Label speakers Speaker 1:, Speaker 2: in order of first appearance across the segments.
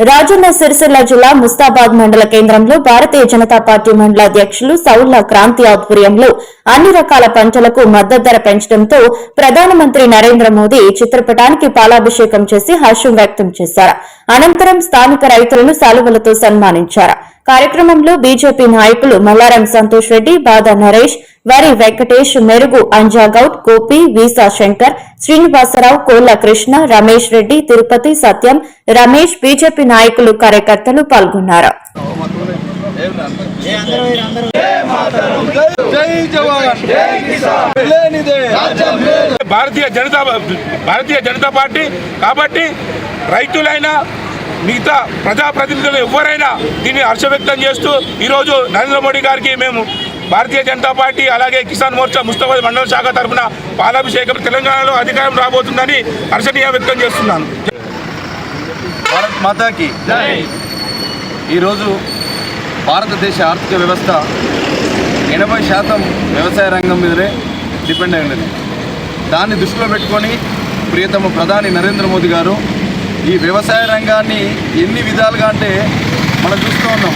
Speaker 1: రాజన్న సిరిసిల్ల జిల్లా ముస్తాబాద్ మండల కేంద్రంలో భారతీయ జనతా పార్టీ మండల అధ్యక్షులు సౌళ్ళ క్రాంతి ఆధ్వర్యంలో అన్ని రకాల పంటలకు మద్దతు ధర పెంచడంతో ప్రధానమంత్రి నరేంద్ర మోదీ చిత్రపటానికి పాలాభిషేకం చేసి హర్షం వ్యక్తం చేశారు. అనంతరం స్థానిక రైతులను శాలువలతో సన్మానించారు. కార్యక్రమంలో బీజేపీ నాయకులు మల్లారం సంతోష్ రెడ్డి బాదా నరేష్ వరి వెంకటేష్ మెరుగు అంజాగౌడ్ గోపి వీసా శంకర్ శ్రీనివాసరావు కోళ్ళ కృష్ణ రమేష్ రెడ్డి తిరుపతి సత్యం రమేష్ బీజేపీ నాయకులు కార్యకర్తలు పాల్గొన్నారు.
Speaker 2: భారతీయ జనతా భారతీయ జనతా పార్టీ కాబట్టి రైతులైనా మిగతా ప్రజాప్రతినిధులు ఎవరైనా దీన్ని హర్షవ్యక్తం చేస్తూ ఈరోజు నరేంద్ర మోడీ గారికి మేము భారతీయ జనతా పార్టీ అలాగే కిసాన్ మోర్చా ముస్తాబాద్ మండల శాఖ తరఫున పాలాభిషేకం తెలంగాణలో అధికారం రాబోతుందని హర్షణీయ వ్యక్తం చేస్తున్నాను.
Speaker 3: భారత్ మాతాకి ఈరోజు భారతదేశ ఆర్థిక వ్యవస్థ ఎనభై శాతం వ్యవసాయ రంగం మీదనే డిపెండ్ అయి ఉన్నది దాన్ని దృష్టిలో పెట్టుకొని ప్రియతమ ప్రధాని నరేంద్ర మోదీ గారు ఈ వ్యవసాయ రంగాన్ని ఎన్ని విధాలుగా అంటే మనం చూస్తూ ఉన్నాం.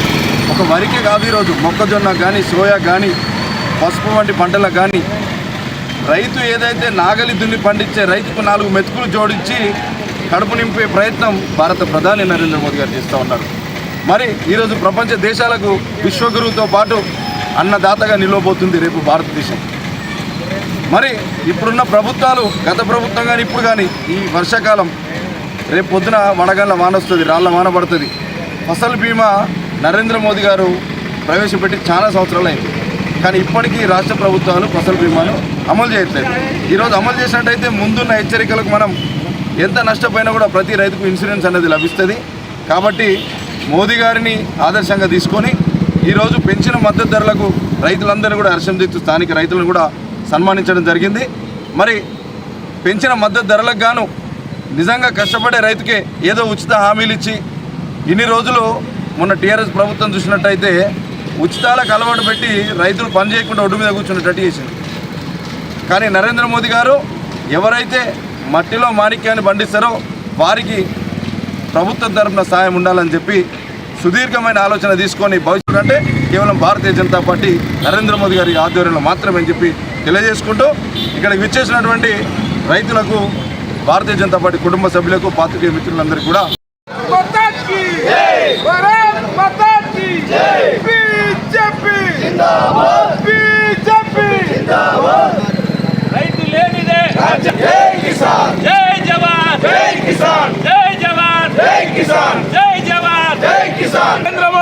Speaker 3: ఒక వరికే కాదు ఈరోజు మొక్కజొన్న కానీ సోయా కానీ పసుపు వంటి పంటలకు కానీ రైతు ఏదైతే నాగలి దున్ని పండించే రైతుకు నాలుగు మెతుకులు జోడించి కడుపు నింపే ప్రయత్నం భారత ప్రధాని నరేంద్ర మోదీ గారు చేస్తూ ఉన్నారు. మరి ఈరోజు ప్రపంచ దేశాలకు విశ్వగురువుతో పాటు అన్నదాతగా నిలవబోతుంది రేపు భారతదేశం. మరి ఇప్పుడున్న ప్రభుత్వాలు గత ప్రభుత్వం కానీ ఇప్పుడు కానీ ఈ వర్షాకాలం రేపు పొద్దున వడగళ్ళ వాన వస్తుంది రాళ్ళ వాన పడుతుంది. ఫసల్ బీమా నరేంద్ర మోదీ గారు ప్రవేశపెట్టి చాలా సంవత్సరాలు అయింది కానీ ఇప్పటికీ రాష్ట్ర ప్రభుత్వాలు ఫసల్ బీమాను అమలు చేయట్లేదు. ఈరోజు అమలు చేసినట్టయితే ముందున్న హెచ్చరికలకు మనం ఎంత నష్టపోయినా కూడా ప్రతి రైతుకు ఇన్సూరెన్స్ అనేది లభిస్తుంది. కాబట్టి మోదీ గారిని ఆదర్శంగా తీసుకొని ఈరోజు పెంచిన మద్దతు ధరలకు రైతులందరూ కూడా హర్షం తెచ్చు స్థానిక రైతులను కూడా సన్మానించడం జరిగింది. మరి పెంచిన మద్దతు ధరలకు గాను నిజంగా కష్టపడే రైతుకే ఏదో ఉచిత హామీలు ఇచ్చి ఇన్ని రోజులు మొన్న టీఆర్ఎస్ ప్రభుత్వం చూసినట్టయితే ఉచితాలకు అలవాటు పెట్టి రైతులు పని చేయకుండా ఒడ్డు మీద కూర్చున్నట్టు చేసింది. కానీ నరేంద్ర మోదీ గారు ఎవరైతే మట్టిలో మాణిక్యాన్ని పండిస్తారో వారికి ప్రభుత్వం తరపున సాయం ఉండాలని చెప్పి సుదీర్ఘమైన ఆలోచన తీసుకొని భవిష్యత్తు అంటే కేవలం భారతీయ జనతా పార్టీ నరేంద్ర మోదీ గారి ఆధ్వర్యంలో మాత్రమే అని చెప్పి తెలియజేసుకుంటూ ఇక్కడికి విచ్చేసినటువంటి రైతులకు భారతీయ జనతా పార్టీ కుటుంబ సభ్యులకు పాత్రికేయ మిత్రులందరికీ కూడా
Speaker 4: জিন্দাবাদ।